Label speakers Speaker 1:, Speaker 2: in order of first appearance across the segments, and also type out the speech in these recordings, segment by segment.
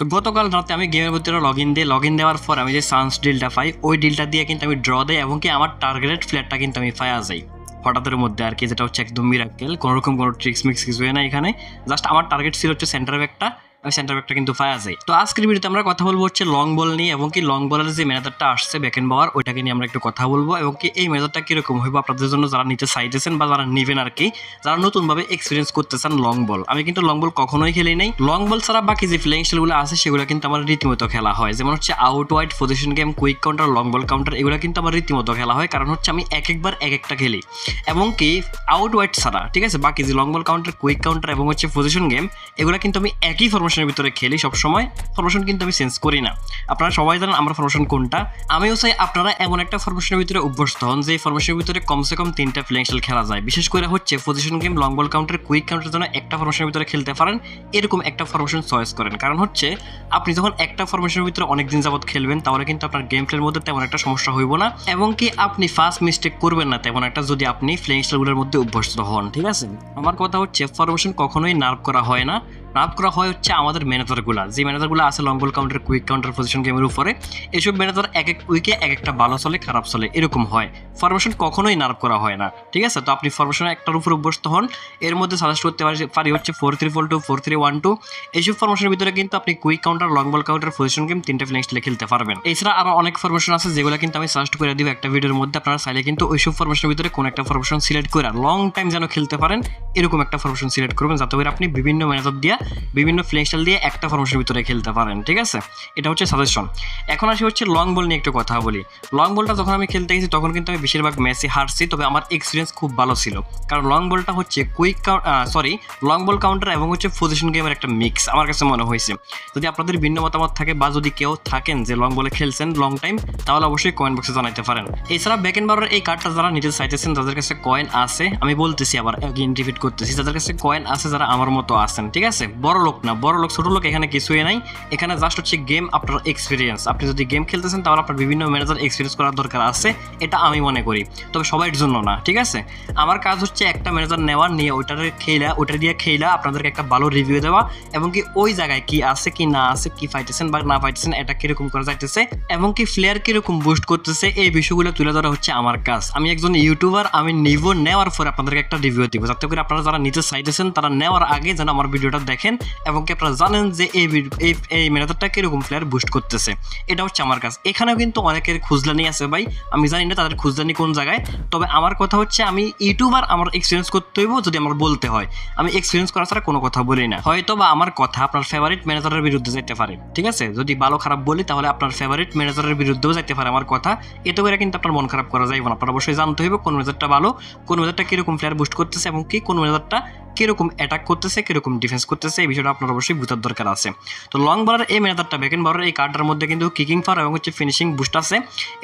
Speaker 1: তো গতকাল রাতে আমি গেমের ভিতরে লগ ইন দিয়ে লগ ইন দেওয়ার পর আমি যে সান্স ডিলটা পাই, ওই ডিলটা দিয়ে কিন্তু আমি ড্র দেয় এবং কি আমার টার্গেটেড ফ্ল্যাটটা কিন্তু আমি ফায়া যাই। হঠাৎের মধ্যে আর কি, যেটা হচ্ছে একদম মিরাক্কেল কোনোরকম কোনো ট্রিক্স মিক্স কিছু হয় না এখানে। জাস্ট আমার টার্গেট ছিল হচ্ছে সেন্টার ব্যাকটা সেন্টার ব্যাকটা কিন্তু পাওয়া যায় তো আজকের ভিডিওতে আমরা কথা বলব হচ্ছে লং বল নিয়ে এবং কি লং বলের যে ম্যানেজারটা আসছে ব্যাকেন পাওয়ার ওইটাকে নিয়ে আমরা একটু কথা বলব এবং কি এই ম্যানেজারটা কীরকম হইব আপনাদের জন্য যারা নিতে চাইতেছেন বা যারা নেবেন আর কি, যারা নতুনভাবে এক্সপিরিয়েন্স করতে চান লং বল আমি কিন্তু লং বল কখনোই খেলি নাই। লং বল ছাড়া বাকি যে ফ্লেংশিয়ালগুলো আছে, সেগুলো কিন্তু আমার রীতিমতো খেলা হয়। যেমন হচ্ছে out wide position game quick counter long ball counter এগুলো কিন্তু আমার রীতিমতো খেলা হয়। কারণ হচ্ছে আমি এক একবার এক একটা খেলি। এবং কি আউট ওয়াইড ছাড়া, ঠিক আছে? বাকি যে long ball counter quick counter এবং হচ্ছে পজিশন গেম এগুলো কিন্তু আমি একই ফরমেশনের ভিতরে খেলি সবসময় ফরমেশন কিন্তু আমি চেঞ্জ করি না। আপনারা সবাই জানেন আমার ফরমেশন কোনটা। আমিও চাই আপনারা এমন একটা ফরমেশনের ভিতরে অভ্যস্ত হন যে ফরমেশনের ভিতরে কমসে কম তিনটা ফ্লেংশাল খেলা যায়। বিশেষ করে হচ্ছে position game long ball counter quick counter জন্য একটা ফরমেশনের ভিতরে খেলতে পারেন, এরকম একটা ফরমেশন চয়েস করেন। কারণ হচ্ছে, আপনি যখন একটা ফরমেশনের ভিতরে অনেক দিন যাবত খেলবেন, তাহলে কিন্তু আপনার গেম প্লের মধ্যে তেমন একটা সমস্যা হইব না। এবং কি আপনি ফার্স্ট মিস্টেক করবেন না, তেমন একটা যদি আপনি ফ্লেংশালগুলোর মধ্যে অভ্যস্ত হন, ঠিক আছে? আমার কথা হচ্ছে ফরমেশন কখনোই নার্ভ করা হয় না। নার্ভ করা হয় হচ্ছে আমাদের ম্যানেজারগুলো। যে ম্যানেজারগুলো আছে long ball counter, quick counter position গেমের উপরে এইসব ম্যানেজার এক এক উইকে এক একটা ভালো চলে, খারাপ চলে, এরকম হয়। ফরমেশন কখনোই নার্ভ করা হয় না, ঠিক আছে? তো আপনি ফরমেশন একটার উপর অভ্যস্ত হন, এর মধ্যে সাজেস্ট করতে পারি পারি হচ্ছে four three four two four three one two এইসব ফরমেশনের ভিতরে কিন্তু আপনি quick counter long ball counter position game তিনটা ফিলিংস খেলতে পারবেন। এছাড়া আরও অনেক ফরমেশন আছে যেগুলো কিন্তু আমি সাজেস্ট করে দিব একটা ভিডিওর মধ্যে, আপনারা চাইলে কিন্তু ওইসব ফরমেশনের ভিতরে কোনো একটা ফরমেশন সিলেক্ট করে লং টাইম যেন খেলতে পারেন, এরকম একটা ফরমেশন সিলেক্ট করবেন, যাতে করে আপনি বিভিন্ন ম্যানেজার দিয়ে বিভিন্ন ফ্লেক্সটাল দিয়ে একটা ফরমেশনের ভিতরে খেলতে পারেন, ঠিক আছে? এটা হচ্ছে সাজেশন এখন আসি হচ্ছে লং বল নিয়ে একটু কথা বলি। লং বলটা যখন আমি খেলতে গেছি, তখন কিন্তু আমি বেশিরভাগ ম্যাচে হারছি, তবে আমার এক্সপিরিয়েন্স খুব ভালো ছিল। কারণ লং বলটা হচ্ছে quick sorry long ball counter এবং হচ্ছে পজিশন গেমের একটা মিক্স আমার কাছে মনে হয়েছে। যদি আপনাদের ভিন্ন মতামত থাকে বা যদি কেউ থাকেন যে লং বলে খেলছেন লং টাইম তাহলে অবশ্যই কয়েন বক্সে জানাইতে পারেন। এছাড়া ব্যাকেন বারের এই কার্ডটা যারা নিতে চাইতেছেন তাদের কাছে কয়েন আছে। আমি বলতেছি আবার রিপিট করতেছি। যাদের কাছে কয়েন আছে, যারা আমার মতো আছেন, ঠিক আছে? বড় লোক না, বড় লোক, ছোট লোক এখানে কিছুই নাই। এখানে জাস্ট হচ্ছে গেম আপনার এক্সপিরিয়েন্স আপনি যদি গেম খেলতেছেন, তাহলে আপনার বিভিন্ন ম্যানেজার এক্সপিরিয়েন্স করার দরকার আছে, এটা আমি মনে করি। তবে সবাই জন্য না, ঠিক আছে? আমার কাজ হচ্ছে একটা ম্যানেজার নেওয়া, নিয়ে ওইটার খেলা ওইটা দিয়ে খেলা আপনাদেরকে একটা ভালো রিভিউ দেওয়া, এবং কি ওই জায়গায় কি আছে, কি না আছে, কি ফাইতেছেন বা না ফাইতেছেন এটা কীরকম করা যাইতেছে, এবং কি প্লেয়ার কীরকম বুস্ট করতেছে, এই বিষয়গুলো তুলে ধরা হচ্ছে আমার কাজ। আমি একজন ইউটিউবার আমি নিব, নেওয়ার পরে আপনাদেরকে একটা রিভিউ দিব। যাতে করে আপনারা যারা নিতে চাইতেছেন, তারা নেওয়ার আগে যেন আমার ভিডিওটা দেখেন এবং কি আপনারা জানেন যে এই এই কীরকম প্লেয়ার বুস্ট করতেছে। এটা হচ্ছে আমার কাজ। এখানেও কিন্তু অনেকের খুঁজলানি আছে ভাই। আমি জানি না তাদের খুঁজলানি কোন জায়গায়। তবে আমার কথা হচ্ছে আমি ইউটিউবার, আমার এক্সপিরিয়েন্স করতে হইব যদি আমার বলতে হয়। আমি এক্সপিরিয়েন্স করা ছাড়া কোনো কথা বলি না। হয়তো বা আমার কথা আপনার ফেভারিট ম্যানেজারের বিরুদ্ধে যেতে পারে। ঠিক আছে? যদি ভালো খারাপ বলি তাহলে আপনার ফেভারিট ম্যানেজারের বিরুদ্ধেও যেতে পারে আমার কথা। এতে করে কিন্তু আপনার মন খারাপ করা যাইব না। আপনার অবশ্যই জানতে হইব কোন ম্যানেজারটা ভালো, কোন ম্যানেজারটা কীরকম প্লেয়ার বুস্ট করতেছে এবং কি কোন ম্যানেজারটা কীরকম অ্যাটাক করতেছে, কীরকম ডিফেন্স করতেছে। এই বিষয়টা আপনার অবশ্যই বোঝার দরকার আছে। তো লং বলার এই ম্যানেজারটা ব্যাকেন বলার এই কার্ডটার মধ্যে কিন্তু কিকিং ফার এবং হচ্ছে ফিনিশিং বুস্ট আছে।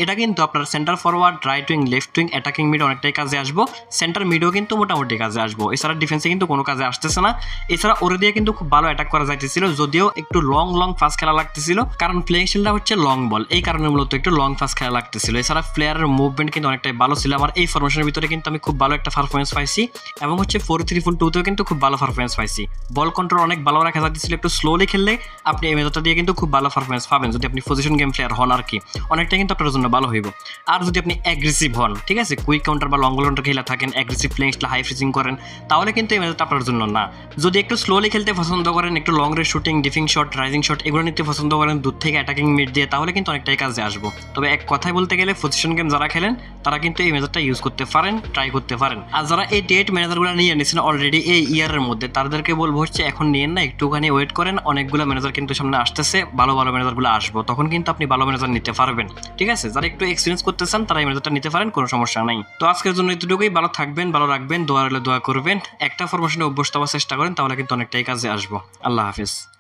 Speaker 1: এটা কিন্তু আপনার centre forward right wing left wing attacking mid অনেকটাই কাজে আসব। সেন্টার মিডও কিন্তু মোটামুটি কাজে আসব। এছাড়া ডিফেন্সে কিন্তু কোনো কাজে আসতেছে না। এছাড়া ওরে দিয়ে কিন্তু খুব ভালো অ্যাটাক করা যাইতেছিল, যদিও একটু লং লং ফাস্ট খেলা লাগতেছিল। কারণ প্লেইং স্টাইলটা হচ্ছে লং বল এই কারণে মূলত একটু লং ফাস্ট খেলা লাগতেছিল। এছাড়া প্লেয়ারের মুভমেন্ট কিন্তু অনেকটাই ভালো ছিল। আমার এই ফরমেশনের ভিতরে কিন্তু আমি খুব ভালো একটা পারফরমেন্স পাইছি এবং হচ্ছে ফোর থ্রি ফুল টুতেও কিন্তু খুব ভালো পারফরমেন্স পাইছি। বল কন্ট্রোল অনেক ভালো রাখা যাচ্ছিল একটু স্লোলি খেললে আপনি এই মেথডটা দিয়ে কিন্তু খুব ভালো পারফরমেন্স পাবেন, যদি আপনি পজিশন গেম প্লেয়ার হন আর কি। অনেকটা কিন্তু আপনার জন্য ভালো হইব। আর যদি আপনি অ্যাগ্রেসিভ হন, ঠিক আছে? কুইক কাউন্টার বা লং কাউন্টার খেলে থাকেন অ্যাগ্রেসিভ প্লেইং হাই ফিচিং করেন, তাহলে কিন্তু এই মেথডটা আপনার জন্য না। যদি একটু স্লোলি খেলতে পছন্দ করেন, একটু long range shooting dipping shot rising shot এগুলো নিতে পছন্দ করেন, দূর থেকে অ্যাটাকিং মিড দিয়ে, তাহলে কিন্তু অনেকটাই কাজে আসব। তবে এক কথায় বলতে গেলে পজিশন গেম যারা খেলেন, তারা কিন্তু এই মেথডটা ইউজ করতে পারেন ট্রাই করতে পারেন। আর যারা এই ডেট ম্যানেজারগুলো নিয়ে নিয়েছেন অলরেডি এই ইয়ারের মধ্যে, তাদেরকে বলব হচ্ছে এখন নিয়েন না, একটুখানি ওয়েট করেন, অনেকগুলো ম্যানেজার কিন্তু সামনে আসতেছে, ভালো ভালো ম্যানেজারগুলো আসব। তখন কিন্তু আপনি ভালো ম্যানেজার নিতে পারবেন। ঠিক আছে? যারা একটু এক্সপিরিয়েন্স করতে চান, তারা এই ম্যানেজারটা নিতে পারেন, কোনো সমস্যা নাই। তো আজকের জন্য এতটুকুই। ভালো থাকবেন, ভালো রাখবেন, দোয়া হলে দোয়া করবেন। একটা ফরমেশনে অভ্যস্ত হওয়ার চেষ্টা করেন, তাহলে কিন্তু অনেকটাই কাজে আসব। আল্লাহ হাফিজ।